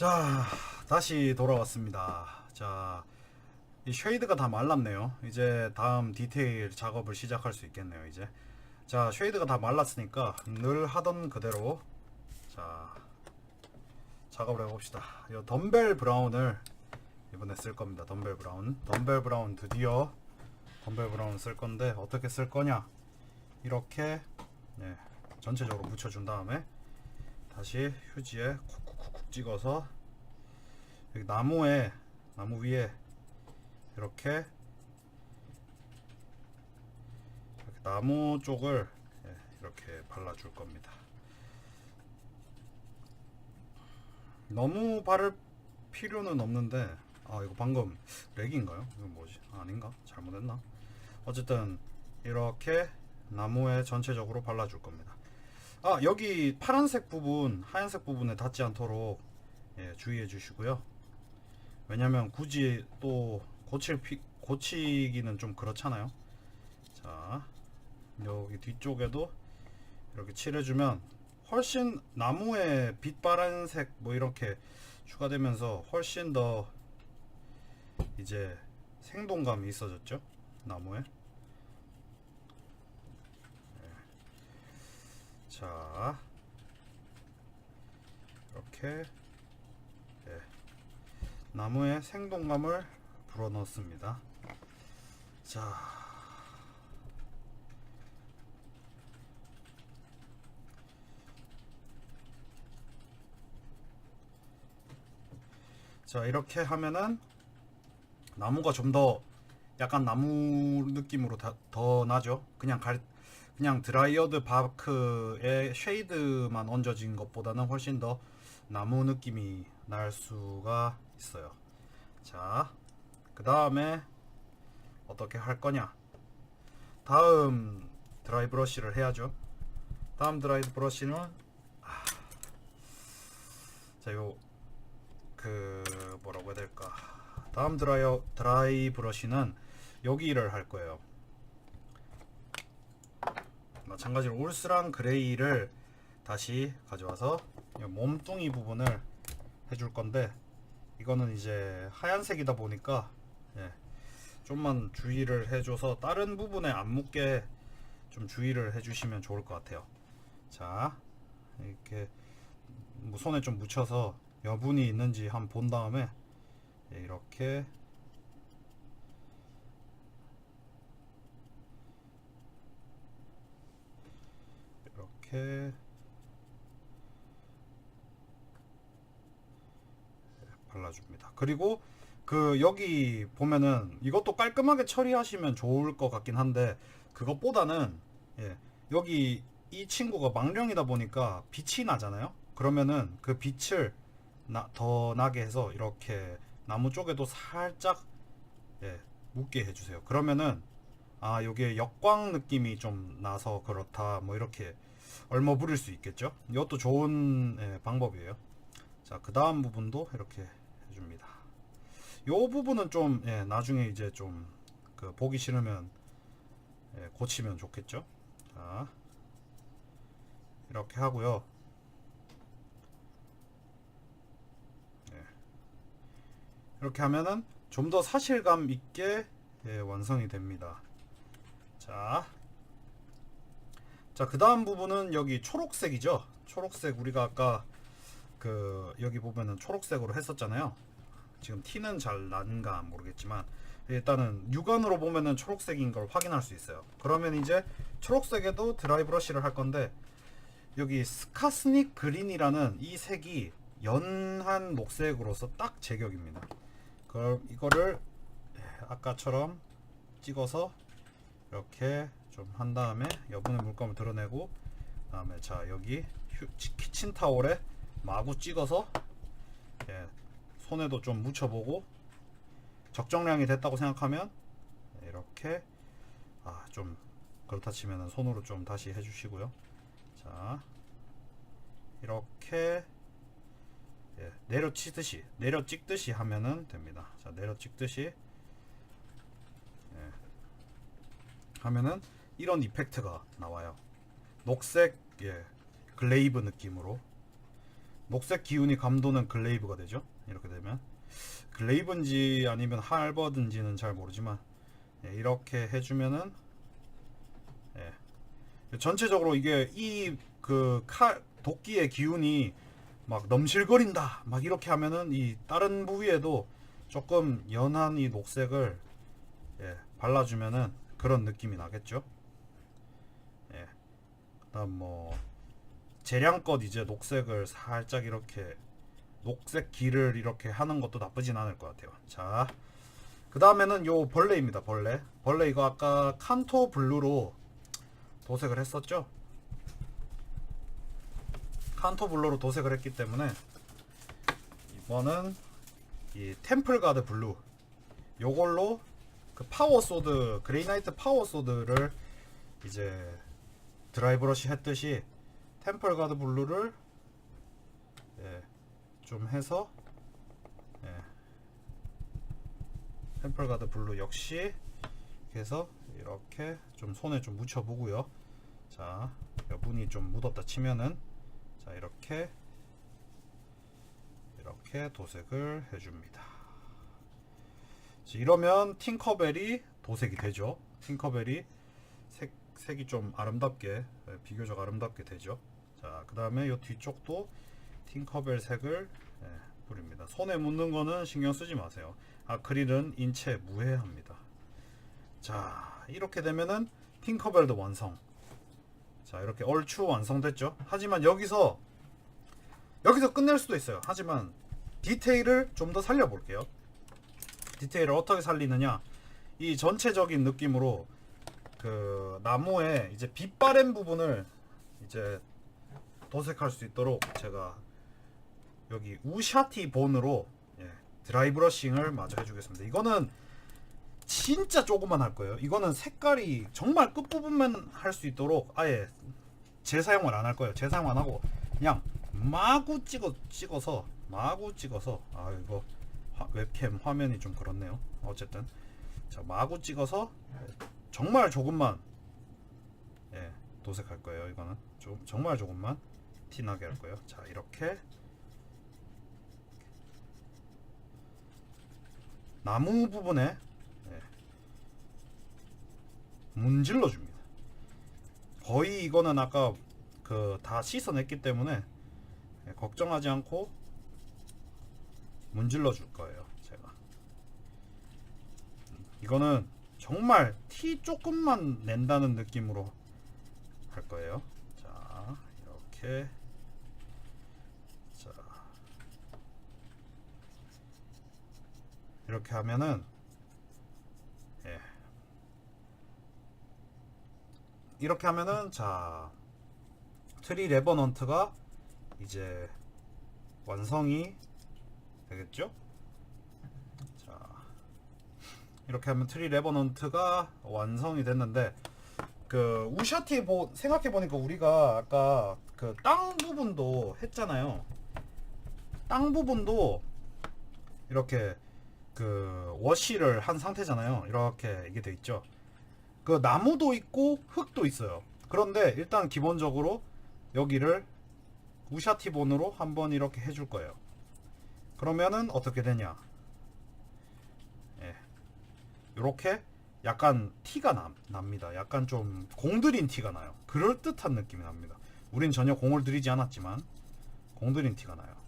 자, 다시 돌아왔습니다. 자, 이 쉐이드가 다 말랐네요. 이제 다음 디테일 작업을 시작할 수 있겠네요, 이제. 자, 쉐이드가 다 말랐으니까 늘 하던 그대로 자, 작업을 해봅시다. 이 덤벨 브라운을 이번에 쓸 겁니다. 덤벨 브라운. 덤벨 브라운 드디어 덤벨 브라운 쓸 건데 어떻게 쓸 거냐? 이렇게 네, 전체적으로 묻혀준 다음에 다시 휴지에 쿡쿡쿡 쿡 찍어서 여기 나무에 나무 위에 이렇게 이렇게 나무 쪽을 예, 이렇게 발라줄 겁니다. 너무 바를 필요는 없는데 아 이거 방금 렉인가요? 이거 뭐지? 아닌가? 잘못했나? 어쨌든 이렇게 나무에 전체적으로 발라줄 겁니다. 아 여기 파란색 부분 하얀색 부분에 닿지 않도록 예, 주의해 주시고요. 왜냐면 굳이 또 고칠 피, 고치기는 좀 그렇잖아요. 자 여기 뒤쪽에도 이렇게 칠해주면 훨씬 나무에 빛 파란색 뭐 이렇게 추가되면서 훨씬 더 이제 생동감이 있어졌죠 나무에. 자 이렇게 예, 나무에 생동감을 불어넣습니다. 자 자, 이렇게 하면은 나무가 좀 더 약간 나무 느낌으로 다, 더 나죠. 그냥 갈, 그냥 드라이어드 바크에 쉐이드만 얹어진 것보다는 훨씬 더 나무 느낌이 날 수가 있어요. 자, 그 다음에 어떻게 할 거냐? 다음 드라이 브러쉬를 해야죠. 다음 드라이 브러쉬는 아, 자, 요 그 뭐라고 해야 될까? 다음 드라이어 드라이 브러쉬는 여기를 할 거예요. 마찬가지로 울스랑 그레이를 다시 가져와서 이 몸뚱이 부분을 해줄 건데 이거는 이제 하얀색이다 보니까 예, 좀만 주의를 해줘서 다른 부분에 안 묻게 좀 주의를 해주시면 좋을 것 같아요. 자 이렇게 뭐 손에 좀 묻혀서 여분이 있는지 한번 본 다음에 예, 이렇게 이렇게 발라줍니다. 그리고 그 여기 보면은 이것도 깔끔하게 처리하시면 좋을 것 같긴 한데 그것보다는 예, 여기 이 친구가 망령이다 보니까 빛이 나잖아요. 그러면은 그 빛을 나, 더 나게 해서 이렇게 나무 쪽에도 살짝 예, 묻게 해주세요. 그러면은 아 여기에 역광 느낌이 좀 나서 그렇다 뭐 이렇게 얼마 부릴 수 있겠죠. 이것도 좋은 예, 방법이에요. 자, 그 다음 부분도 이렇게 해 줍니다. 요 부분은 좀 예, 나중에 이제 좀 그 보기 싫으면 예, 고치면 좋겠죠. 자, 이렇게 하고요. 예. 이렇게 하면은 좀 더 사실감 있게 예, 완성이 됩니다. 자, 자, 그 다음 부분은 여기 초록색이죠. 초록색 우리가 아까 그 여기 보면은 초록색으로 했었잖아요. 지금 티는 잘 나는가 모르겠지만 일단은 육안으로 보면은 초록색인 걸 확인할 수 있어요. 그러면 이제 초록색에도 드라이 브러쉬를 할 건데 여기 스카스닉 그린이라는 이 색이 연한 녹색으로서 딱 제격입니다. 그걸 이거를 아까처럼 찍어서 이렇게 좀 한 다음에 여분의 물감을 드러내고 그다음에 자 여기 휴, 키친 타올에 마구 찍어서 예, 손에도 좀 묻혀보고 적정량이 됐다고 생각하면 이렇게 아 좀 그렇다 치면은 손으로 좀 다시 해주시고요. 자 이렇게 예, 내려 치듯이 내려 찍듯이 하면은 됩니다. 자 내려 찍듯이 예, 하면은 이런 이펙트가 나와요. 녹색 예, 글레이브 느낌으로 녹색 기운이 감도는 글레이브가 되죠. 이렇게 되면 글레이브인지 아니면 할버든지는 잘 모르지만 예, 이렇게 해주면은 예, 전체적으로 이게 이 그 칼 도끼의 기운이 막 넘실거린다 막 이렇게 하면은 이 다른 부위에도 조금 연한 이 녹색을 예, 발라주면은 그런 느낌이 나겠죠. 예. 그다음 뭐 재량껏 이제 녹색을 살짝 이렇게 녹색 기를 이렇게 하는 것도 나쁘진 않을 것 같아요. 자, 그 다음에는 요 벌레입니다. 벌레. 벌레 이거 아까 칸토 블루로 도색을 했었죠. 칸토 블루로 도색을 했기 때문에 이번은 이 템플 가드 블루 요걸로 그 파워 소드 그레이나이트 파워 소드를 이제 드라이브러시 했듯이 템플 가드 블루를 예, 좀 해서 예, 템플 가드 블루 역시 해서 이렇게 좀 손에 좀 묻혀 보고요. 자, 여분이 좀 묻었다 치면은 자 이렇게 이렇게 도색을 해줍니다. 자, 이러면 팅커벨이 도색이 되죠. 팅커벨이 색, 색이 좀 아름답게 예, 비교적 아름답게 되죠. 자, 그 다음에 이 뒤쪽도 팅커벨 색을 예, 뿌립니다. 손에 묻는 거는 신경 쓰지 마세요. 아크릴은 인체 무해합니다. 자, 이렇게 되면은 팅커벨도 완성. 자, 이렇게 얼추 완성됐죠. 하지만 여기서 여기서 끝낼 수도 있어요. 하지만 디테일을 좀 더 살려볼게요. 디테일을 어떻게 살리느냐? 이 전체적인 느낌으로 그 나무에 이제 빛바랜 부분을 이제 도색할 수 있도록 제가 여기 우샤티 본으로 예, 드라이 브러싱을 마저 해주겠습니다. 이거는 진짜 조금만 할 거예요. 이거는 색깔이 정말 끝부분만 할 수 있도록 아예 재사용을 안 할 거예요. 재사용 안 하고 그냥 마구 찍어 찍어서 마구 찍어서 아 이거 화- 웹캠 화면이 좀 그렇네요. 어쨌든 자 마구 찍어서 정말 조금만 예 도색할 거예요. 이거는 좀 정말 조금만 티나게 할 거예요. 자 이렇게 나무 부분에 예, 문질러 줍니다. 거의 이거는 아까 그 다 씻어냈기 때문에 예, 걱정하지 않고 문질러 줄 거예요. 제가 이거는 정말 티 조금만 낸다는 느낌으로 할 거예요. 자 이렇게 자 이렇게 하면은 예. 이렇게 하면은 자 트리 레버넌트가 이제 완성이 되겠죠? 자 이렇게 하면 트리 레버넌트가 완성이 됐는데 그 우샤티 보 생각해 보니까 우리가 아까 그 땅 부분도 했잖아요. 땅 부분도 이렇게 그 워시를 한 상태잖아요. 이렇게 이게 돼 있죠. 그 나무도 있고 흙도 있어요. 그런데 일단 기본적으로 여기를 우샤티본으로 한번 이렇게 해줄 거예요. 그러면은 어떻게 되냐? 예. 이렇게 약간 티가 나, 납니다. 약간 좀 공들인 티가 나요. 그럴 듯한 느낌이 납니다. 우린 전혀 공을 들이지 않았지만 공들인 티가 나요.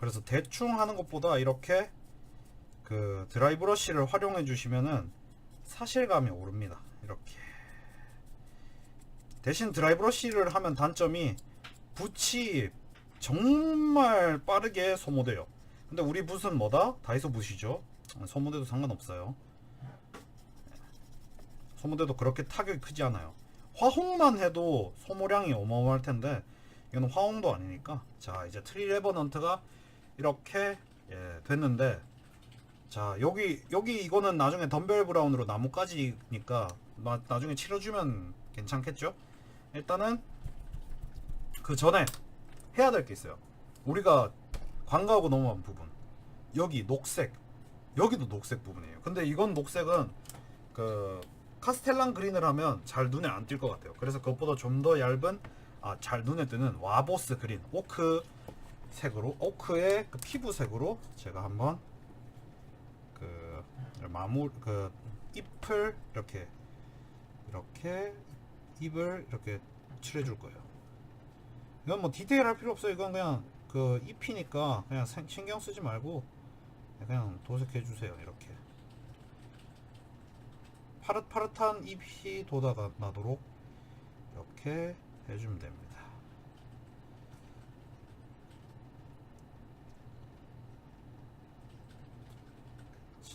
그래서 대충 하는 것보다 이렇게 그 드라이 브러쉬를 활용해 주시면은 사실감이 오릅니다. 이렇게 대신 드라이 브러쉬를 하면 단점이 붓이 정말 빠르게 소모돼요. 근데 우리 붓은 뭐다? 다이소 붓이죠. 소모돼도 상관없어요. 소모돼도 그렇게 타격이 크지 않아요. 화홍만 해도 소모량이 어마어마할 텐데 이건 화홍도 아니니까 자 이제 트리 레버넌트가 이렇게 예, 됐는데 자 여기 여기 이거는 나중에 덤벨 브라운으로 나뭇가지니까 나, 나중에 칠해주면 괜찮겠죠? 일단은 그 전에 해야 될 게 있어요. 우리가 광가하고 넘어간 부분 여기 녹색 여기도 녹색 부분이에요. 근데 이건 녹색은 그 카스텔란 그린을 하면 잘 눈에 안 띌 것 같아요. 그래서 그것보다 좀 더 얇은 아, 잘 눈에 띄는 와보스 그린 오크 색으로 오크의 그 피부색으로 제가 한번 그 마무 그 잎을 이렇게 이렇게 잎을 이렇게 칠해줄 거예요. 이건 뭐 디테일 할 필요 없어요. 이건 그냥 그 잎이니까 그냥 생- 신경 쓰지 말고 그냥 도색해 주세요. 이렇게 파릇파릇한 잎이 돋아 나도록 이렇게 해주면 됩니다.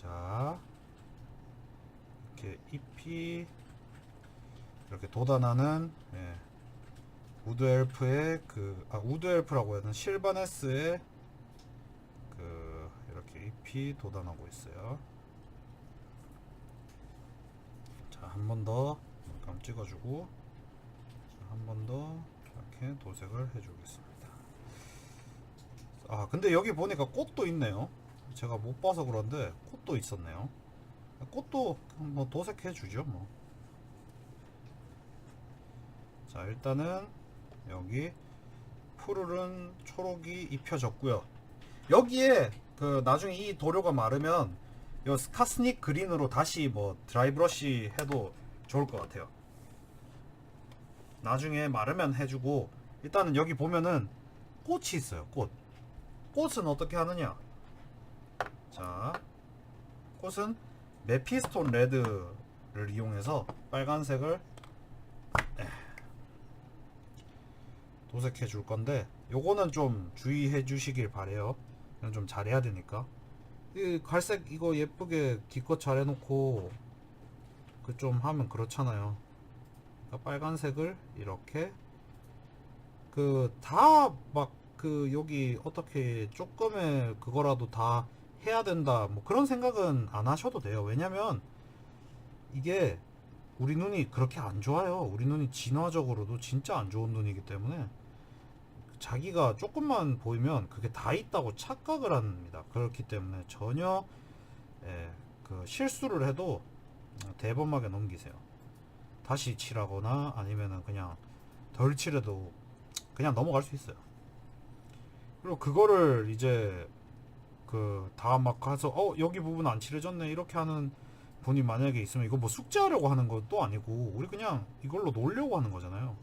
자, 이렇게 잎이 이렇게 돋아나는 예, 우드 엘프의 그, 아, 우드 엘프라고 해야 되나? 실바네스의 그, 이렇게 잎이 돋아나고 있어요. 자, 한 번 더, 감 찍어주고, 한 번 더, 이렇게 도색을 해주겠습니다. 아, 근데 여기 보니까 꽃도 있네요. 제가 못 봐서 그런데, 꽃도 있었네요. 꽃도 뭐 도색해 주죠, 뭐. 자, 일단은, 여기 푸르른 초록이 입혀졌고요. 여기에 그 나중에 이 도료가 마르면 요 스카스닉 그린으로 다시 뭐 드라이 브러쉬 해도 좋을 것 같아요. 나중에 마르면 해주고 일단은 여기 보면은 꽃이 있어요. 꽃. 꽃은 어떻게 하느냐? 자, 꽃은 메피스톤 레드를 이용해서 빨간색을 도색해 줄 건데 요거는 좀 주의해 주시길 바래요. 이건 좀 잘해야 되니까. 이 갈색 이거 예쁘게 기껏 잘 해놓고 그 좀 하면 그렇잖아요. 그러니까 빨간색을 이렇게 그 다 막 그 여기 어떻게 조금의 그거라도 다 해야 된다 뭐 그런 생각은 안 하셔도 돼요 왜냐면 이게 우리 눈이 그렇게 안 좋아요 우리 눈이 진화적으로도 진짜 안 좋은 눈이기 때문에 자기가 조금만 보이면 그게 다 있다고 착각을 합니다. 그렇기 때문에 전혀 예, 그 실수를 해도 대범하게 넘기세요. 다시 칠하거나 아니면은 그냥 덜 칠해도 그냥 넘어갈 수 있어요. 그리고 그거를 이제 그다막 가서 어 여기 부분 안 칠해졌네 이렇게 하는 분이 만약에 있으면 이거 뭐 숙제하려고 하는 것도 아니고 우리 그냥 이걸로 놀려고 하는 거잖아요.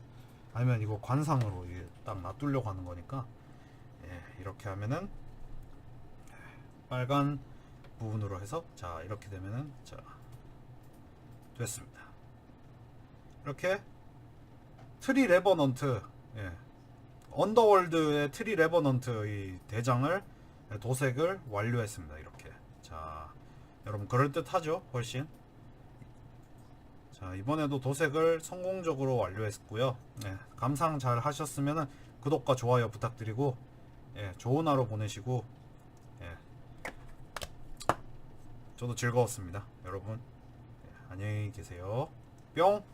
아니면 이거 관상으로 이게 딱 놔두려고 하는 거니까 예, 이렇게 하면은 빨간 부분으로 해서 자 이렇게 되면은 자 됐습니다. 이렇게 트리 레버넌트 예, 언더월드의 트리 레버넌트 이 대장을 예, 도색을 완료했습니다. 이렇게. 자 여러분 그럴 듯하죠 훨씬? 자 이번에도 도색을 성공적으로 완료했고요. 네, 감상 잘 하셨으면 구독과 좋아요 부탁드리고 예, 좋은 하루 보내시고 예, 저도 즐거웠습니다 여러분. 예, 안녕히 계세요. 뿅